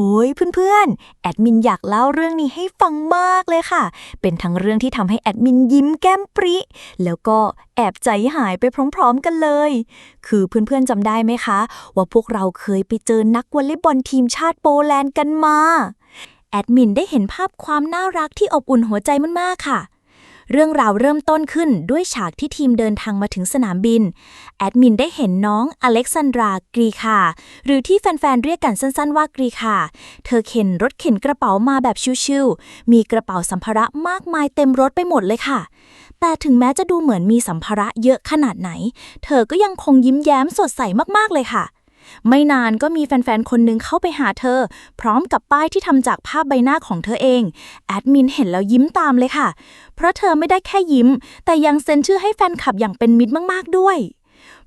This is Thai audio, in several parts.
โอ้ยเพื่อนๆ แอดมินอยากเล่าเรื่องนี้ให้ฟังมากเลยค่ะ เป็นทั้งเรื่องที่ทำให้แอดมินยิ้มแก้มปริ แล้วก็แอบใจหายไปพร้อมๆกันเลย คือเพื่อนๆจำได้ไหมคะ ว่าพวกเราเคยไปเจอนักวอลเลย์บอลทีมชาติโปแลนด์กันมา แอดมินได้เห็นภาพความน่ารักที่อบอุ่นหัวใจมากๆค่ะ เรื่องราวเริ่มต้นขึ้นด้วยฉากที่ทีมเดินทางมาถึงสนามบิน แอดมินได้เห็นน้องอเล็กซานดรากรีคา หรือที่แฟนๆ เรียกกันสั้นๆว่ากรีคา เธอเข็นรถเข็นกระเป๋ามาแบบชิวๆมีกระเป๋าสัมภาระมากมายเต็มรถไปหมดเลยค่ะ แต่ถึงแม้จะดูเหมือนมีสัมภาระเยอะขนาดไหน เธอก็ยังคงยิ้มแย้มสดใสมากๆเลยค่ะ ไม่นานก็มีแฟนๆ คนหนึ่งเข้าไปหาเธอ พร้อมกับป้ายที่ทำจากภาพใบหน้าของเธอเอง แอดมินเห็นแล้วยิ้มตามเลยค่ะ เพราะเธอไม่ได้แค่ยิ้ม แต่ยังเซ็นชื่อให้แฟนคลับอย่างเป็นมิตรมาก ๆ ด้วย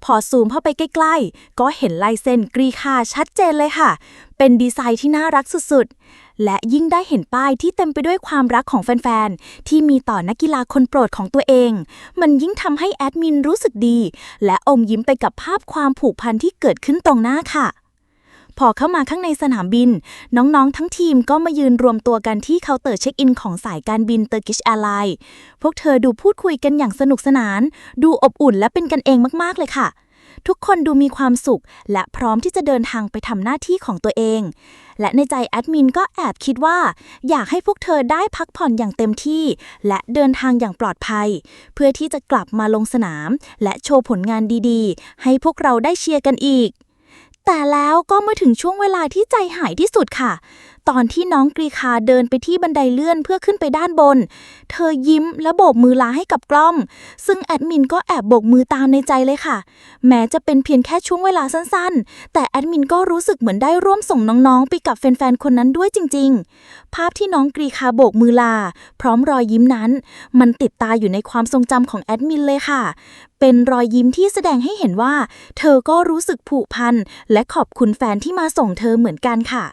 พอซูมเข้าไปใกล้ๆ ก็เห็นลายเส้นกรีคาชัดเจนเลยค่ะ เป็นดีไซน์ที่น่ารักสุดๆ และยิ่งได้เห็นป้ายที่เต็มไปด้วยความรักของแฟนๆ ที่มีต่อนักกีฬาคนโปรดของตัวเอง มันยิ่งทำให้แอดมินรู้สึกดี และอมยิ้มไปกับภาพความผูกพันที่เกิดขึ้นตรงหน้าค่ะ พอเข้ามาข้างในสนามบิน น้องๆ ทั้งทีมก็มายืนรวมตัวกันที่เคาน์เตอร์เช็คอินของสายการบิน Turkish Airlines พวกเธอดูพูดคุยกันอย่างสนุกสนาน ดูอบอุ่นและเป็นกันเองมากๆเลยค่ะ ทุกคนดูมีความสุข และพร้อมที่จะเดินทางไปทำหน้าที่ของตัวเอง และในใจแอดมินก็แอบคิดว่า อยากให้พวกเธอได้พักผ่อนอย่างเต็มที่ และเดินทางอย่างปลอดภัย เพื่อที่จะกลับมาลงสนาม และโชว์ผลงานดีๆ ให้พวกเราได้เชียร์กันอีกแต่แล้วก็มาถึงช่วงเวลาที่ใจหายที่สุดค่ะตอนที่น้องกรีคาเดินไปที่บันไดเลื่อนเพื่อขึ้นไปด้านบน เธอยิ้มและโบกมือลาให้กับกล้อง ซึ่งแอดมินก็แอบโบกมือตามในใจเลยค่ะ แม้จะเป็นเพียงแค่ช่วงเวลาสั้นๆ แต่แอดมินก็รู้สึกเหมือนได้ร่วมส่งน้องๆ ไปกับแฟนๆ คนนั้นด้วยจริง ๆ ภาพที่น้องกรีคาโบกมือลา พร้อมรอยยิ้มนั้น มันติดตาอยู่ในความทรงจำของแอดมินเลยค่ะเป็นรอยยิ้มที่แสดงให้เห็นว่า เธอก็รู้สึกผูกพันและขอบคุณแฟนที่มาส่งเธอเหมือนกันค่ะ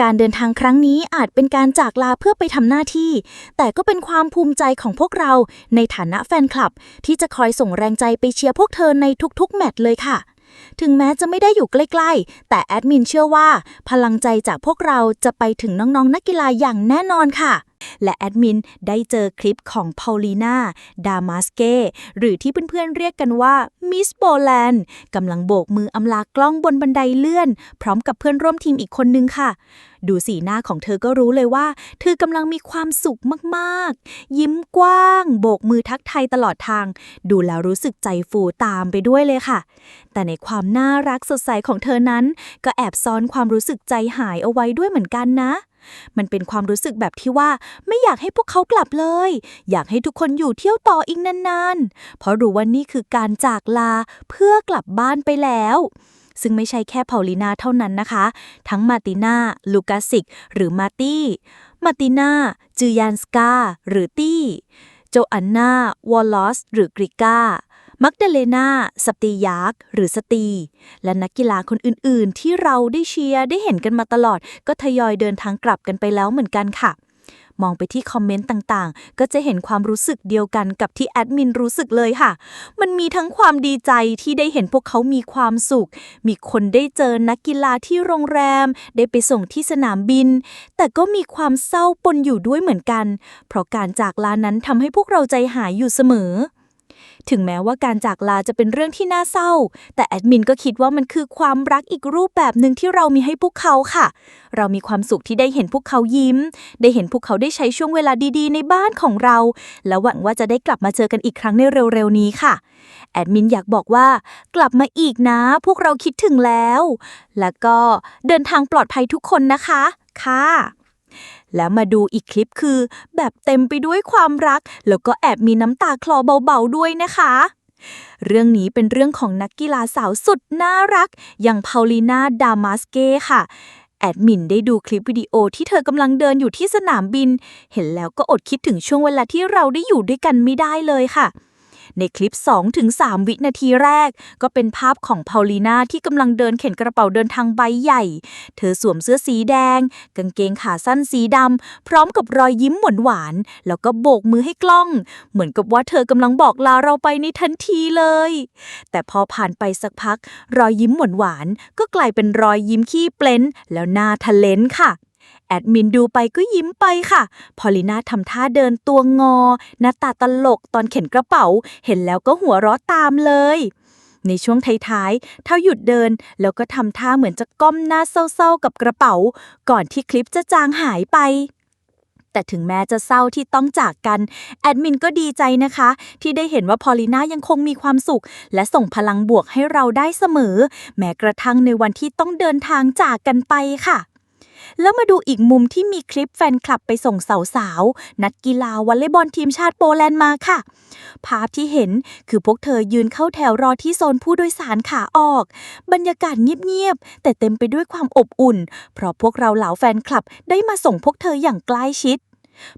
การเดินทางครั้งนี้อาจเป็นการจากลาเพื่อไปทำหน้าที่ แต่ก็เป็นความภูมิใจของพวกเราในฐานะแฟนคลับ ที่จะคอยส่งแรงใจไปเชียร์พวกเธอในทุกๆ แมตช์เลยค่ะ ถึงแม้จะไม่ได้อยู่ใกล้ๆ แต่แอดมินเชื่อว่า พลังใจจากพวกเราจะไปถึงน้องๆ นักกีฬาอย่างแน่นอนค่ะและแอดมินได้เจอคลิปของพอลีนาดามาสเกหรือที่เพื่อนๆเรียกกันว่ามิสโ l แลนด์กำลังโบกมืออำลากล้องบนบันไดเลื่อน พร้อมกับเพื่อนร่วมทีมอีกคนนึงค่ะ ดูสีหน้าของเธอก็รู้เลยว่า เธอกำลังมีความสุขมากๆ ยิ้มกว้าง โบกมือทักทายตลอดทาง ดูแล้วรู้สึกใจฟูตามไปด้วยเลยค่ะ แต่ในความน่ารักสดใสของเธอนั้น ก็แอบซ่อนความรู้สึกใจหายเอาไว้ด้วยเหมือนกันนะมันเป็นความรู้สึกแบบที่ว่าไม่อยากให้พวกเขากลับเลย อยากให้ทุกคนอยู่เที่ยวต่ออีกนานๆ เพราะรู้ว่านี่คือการจากลาเพื่อกลับบ้านไปแล้วซึ่งไม่ใช่แค่พอลินาเท่านั้นนะคะ ทั้งมาตินาลูกาสิก หรือมาตี้ มาตินาจืยานสกา หรือตี้ โจอันนาวอลลอส หรือกริก้า มักเดเลนาสตียาร์กหรือสตี และนักกีฬาคนอื่นๆ ที่เราได้เชียร์ได้เห็นกันมาตลอด ก็ทยอยเดินทางกลับกันไปแล้วเหมือนกันค่ะ มองไปที่คอมเมนต์ต่างๆ ก็จะเห็นความรู้สึกเดียวกันกับที่แอดมินรู้สึกเลยค่ะ มันมีทั้งความดีใจที่ได้เห็นพวกเขามีความสุข มีคนได้เจอนักกีฬาที่โรงแรม ได้ไปส่งที่สนามบิน แต่ก็มีความเศร้าปนอยู่ด้วยเหมือนกัน เพราะการจากลานั้นทำให้พวกเราใจหายอยู่เสมอ ถึงแม้ว่าการจากลาจะเป็นเรื่องที่น่าเศร้า แต่แอดมินก็คิดว่ามันคือความรักอีกรูปแบบหนึ่งที่เรามีให้พวกเขาค่ะ เรามีความสุขที่ได้เห็นพวกเขายิ้ม ได้เห็นพวกเขาได้ใช้ช่วงเวลาดีๆ ในบ้านของเรา และหวังว่าจะได้กลับมาเจอกันอีกครั้งในเร็วๆนี้ค่ะ แอดมินอยากบอกว่า กลับมาอีกนะ พวกเราคิดถึงแล้ว แล้วก็เดินทางปลอดภัยทุกคนนะคะ ค่ะ แล้วมาดูอีกคลิปคือ แบบเต็มไปด้วยความรัก แล้วก็แอบมีน้ำตาคลอเบาๆด้วยนะคะ เรื่องนี้เป็นเรื่องของนักกีฬาสาวสุดน่ารัก อย่างพาลินาดามาสเก้ค่ะแอดมินได้ดูคลิปวิดีโอที่เธอกำลังเดินอยู่ที่สนามบิน เห็นแล้วก็อดคิดถึงช่วงเวลาที่เราได้อยู่ด้วยกันไม่ได้เลยค่ะ ในคลิป 2-3 วินาทีแรก ก็เป็นภาพของพอลีนาที่กำลังเดินเข็นกระเป๋าเดินทางใบใหญ่ เธอสวมเสื้อสีแดง กางเกงขาสั้นสีดำ พร้อมกับรอยยิ้มหวานหวานๆแล้วก็โบกมือให้กล้อง เหมือนกับว่าเธอกำลังบอกลาเราไปในทันทีเลย แต่พอผ่านไปสักพัก รอยยิ้มหวานหวานๆก็กลายเป็นรอยยิ้มขี้เปล้นแล้วหน้าทะเลนค่ะ แอดมินดูไปก็ยิ้มไปค่ะ พอลิน่าทำท่าเดินตัวงอ หน้าตาตลกตอนเข็นกระเป๋า เห็นแล้วก็หัวเราะตามเลย ในช่วงท้ายๆ เท่าหยุดเดิน แล้วก็ทำท่าเหมือนจะก้มหน้าเศร้าๆ กับกระเป๋า ก่อนที่คลิปจะจางหายไปแต่ถึงแม้จะเศร้าที่ต้องจากกัน แอดมินก็ดีใจนะคะ ที่ได้เห็นว่าพอลิน่ายังคงมีความสุข และส่งพลังบวกให้เราได้เสมอ แม้กระทั่งในวันที่ต้องเดินทางจากกันไปค่ะ แล้วมาดูอีกมุมที่มีคลิปแฟนคลับไปส่งสาวๆ นักกีฬาวอลเลย์บอลทีมชาติโปแลนด์มาค่ะ ภาพที่เห็นคือพวกเธอยืนเข้าแถวรอที่โซนผู้โดยสารขาออก บรรยากาศเงียบๆ แต่เต็มไปด้วยความอบอุ่น เพราะพวกเราเหล่าแฟนคลับได้มาส่งพวกเธออย่างใกล้ชิด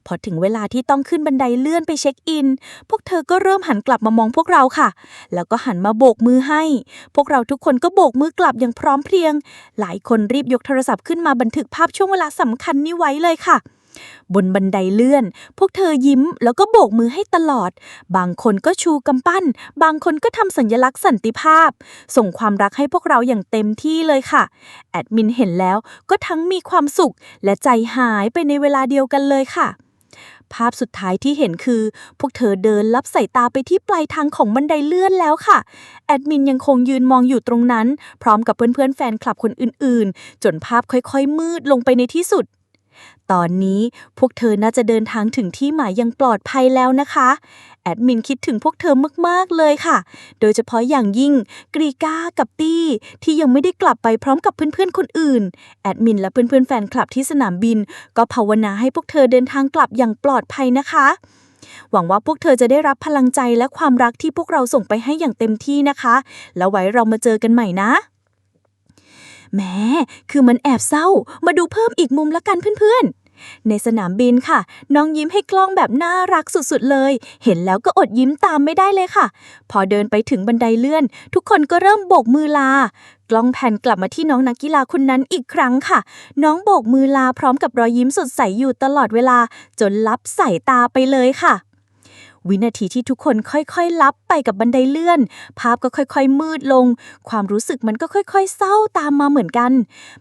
พอถึงเวลาที่ต้องขึ้นบันไดเลื่อนไปเช็คอิน พวกเธอก็เริ่มหันกลับมามองพวกเราค่ะ แล้วก็หันมาโบกมือให้ พวกเราทุกคนก็โบกมือกลับอย่างพร้อมเพรียง หลายคนรีบยกโทรศัพท์ขึ้นมาบันทึกภาพช่วงเวลาสำคัญนี้ไว้เลยค่ะ บนบันไดเลื่อน พวกเธอยิ้มแล้วก็โบกมือให้ตลอด บางคนก็ชูกำปั้น บางคนก็ทำสัญลักษณ์สันติภาพ ส่งความรักให้พวกเราอย่างเต็มที่เลยค่ะ แอดมินเห็นแล้วก็ทั้งมีความสุขและใจหายไปในเวลาเดียวกันเลยค่ะภาพสุดท้ายที่เห็นคือ พวกเธอเดินลับสายตาไปที่ปลายทางของบันไดเลื่อนแล้วค่ะ แอดมินยังคงยืนมองอยู่ตรงนั้น พร้อมกับเพื่อนๆแฟนคลับคนอื่นๆ จนภาพค่อยๆ มืดลงไปในที่สุด ตอนนี้พวกเธอน่าจะเดินทางถึงที่หมายอยังปลอดภัยแล้วนะคะ แอดมินคิดถึงพวกเธอมากๆเลยค่ะ โดยเฉพาะอย่างยิ่งกรีก้ากับตี้ที่ยังไม่ได้กลับไปพร้อมกับเพื่อนๆคนอื่น แอดมินและเพื่อนๆแฟนคลับที่สนามบิน ก็ภาวนาให้พวกเธอเดินทางกลับอย่างปลอดภัยนะคะ หวังว่าพวกเธอจะได้รับพลังใจและความรักที่พวกเราส่งไปให้อย่างเต็มที่นะคะ แล้วไว้เรามาเจอกันใหม่นะ แม้คือมันแอบเศร้า มาดูเพิ่มอีกมุมละกันเพื่อนๆ ในสนามบินค่ะ น้องยิ้มให้กล้องแบบน่ารักสุดๆเลย เห็นแล้วก็อดยิ้มตามไม่ได้เลยค่ะ พอเดินไปถึงบันไดเลื่อน ทุกคนก็เริ่มโบกมือลา กล้องแผ่นกลับมาที่น้องนักกีฬาคนนั้นอีกครั้งค่ะ น้องโบกมือลาพร้อมกับรอยยิ้มสดใสอยู่ตลอดเวลา จนลับสายตาไปเลยค่ะ วินาทีที่ทุกคนค่อยๆ ลับไปกับบันไดเลื่อน ภาพก็ค่อยๆ มืดลง ความรู้สึกมันก็ค่อยๆ เศร้าตามมาเหมือนกัน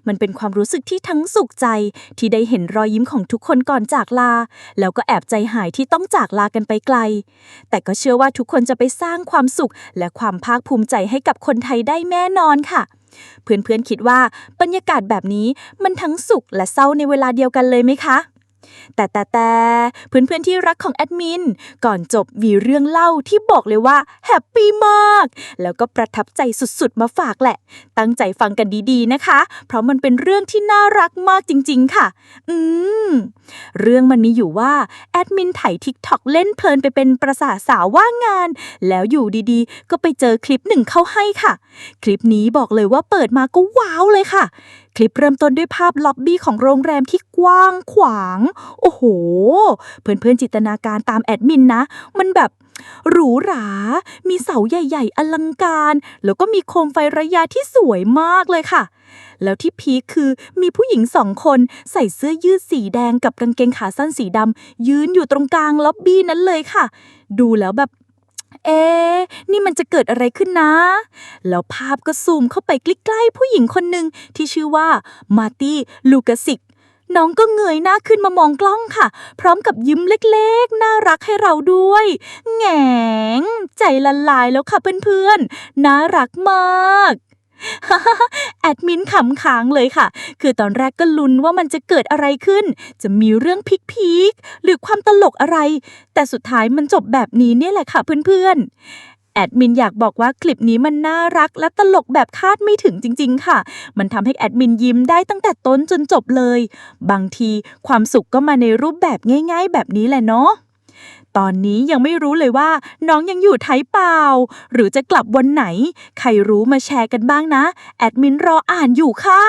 มันเป็นความรู้สึกที่ทั้งสุขใจที่ได้เห็นรอยยิ้มของทุกคนก่อนจากลา แล้วก็แอบใจหายที่ต้องจากลากันไปไกล แต่ก็เชื่อว่าทุกคนจะไปสร้างความสุข และความภาคภูมิใจให้กับคนไทยได้แน่นอนค่ะเพื่อนๆคิดว่าบรรยากาศแบบนี้มันทั้งสุขและเศร้าในเวลาเดียวกันเลยไหมคะ แต่แต่แต่เพื่อนๆที่รักของแอดมิน ก่อนจบมีเรื่องเล่าที่บอกเลยว่าแฮปปี้มาก แล้วก็ประทับใจสุดๆ มาฝากแหละ ตั้งใจฟังกันดีๆนะคะ เพราะมันเป็นเรื่องที่น่ารักมากจริงๆค่ะ อืม เรื่องมันมีอยู่ว่าแอดมินไถทิกทอกเล่นเพลินไปเป็นประสาสาวว่างงาน แล้วอยู่ดีๆ ก็ไปเจอคลิปหนึ่งเข้าให้ค่ะ คลิปนี้บอกเลยว่าเปิดมาก็ว้าวเลยค่ะคลิปเริ่มต้นด้วยภาพล็อบบี้ของโรงแรมที่กว้างขวาง โอ้โห เพื่อนๆจินตนาการตามแอดมินนะ มันแบบหรูหรา มีเสาใหญ่ ๆ อลังการ แล้วก็มีโคมไฟระยะที่สวยมากเลยค่ะ แล้วที่พีคคือมีผู้หญิงสองคนใส่เสื้อยืดสีแดงกับกางเกงขาสั้นสีดำยืนอยู่ตรงกลางล็อบบี้นั้นเลยค่ะ ดูแล้วแบบ เอ๊นี่มันจะเกิดอะไรขึ้นนะ แล้วภาพก็ซูมเข้าไปใกล้ๆผู้หญิงคนหนึ่งที่ชื่อว่ามาร์ตี้ลูกาสิกน้องก็เงยหน้าขึ้นมามองกล้องค่ะ พร้อมกับยิ้มเล็กๆ น่ารักให้เราด้วย แงง ใจละลายแล้วค่ะเพื่อนๆ น่ารักมาก แอดมินขำค้างเลยค่ะ คือตอนแรกก็ลุ้นว่ามันจะเกิดอะไรขึ้น จะมีเรื่องพีคๆหรือความตลกอะไร แต่สุดท้ายมันจบแบบนี้เนี่ยแหละค่ะเพื่อนๆแอดมินอยากบอกว่าคลิปนี้มันน่ารักและตลกแบบคาดไม่ถึงจริง ๆ ค่ะ มันทำให้แอดมินยิ้มได้ตั้งแต่ต้นจนจบเลย บางทีความสุขก็มาในรูปแบบง่าย ๆ แบบนี้แหละเนาะ ตอนนี้ยังไม่รู้เลยว่า น้องยังอยู่ไทยเปล่า หรือจะกลับวันไหน ใครรู้มาแชร์กันบ้างนะ แอดมินรออ่านอยู่ค่ะ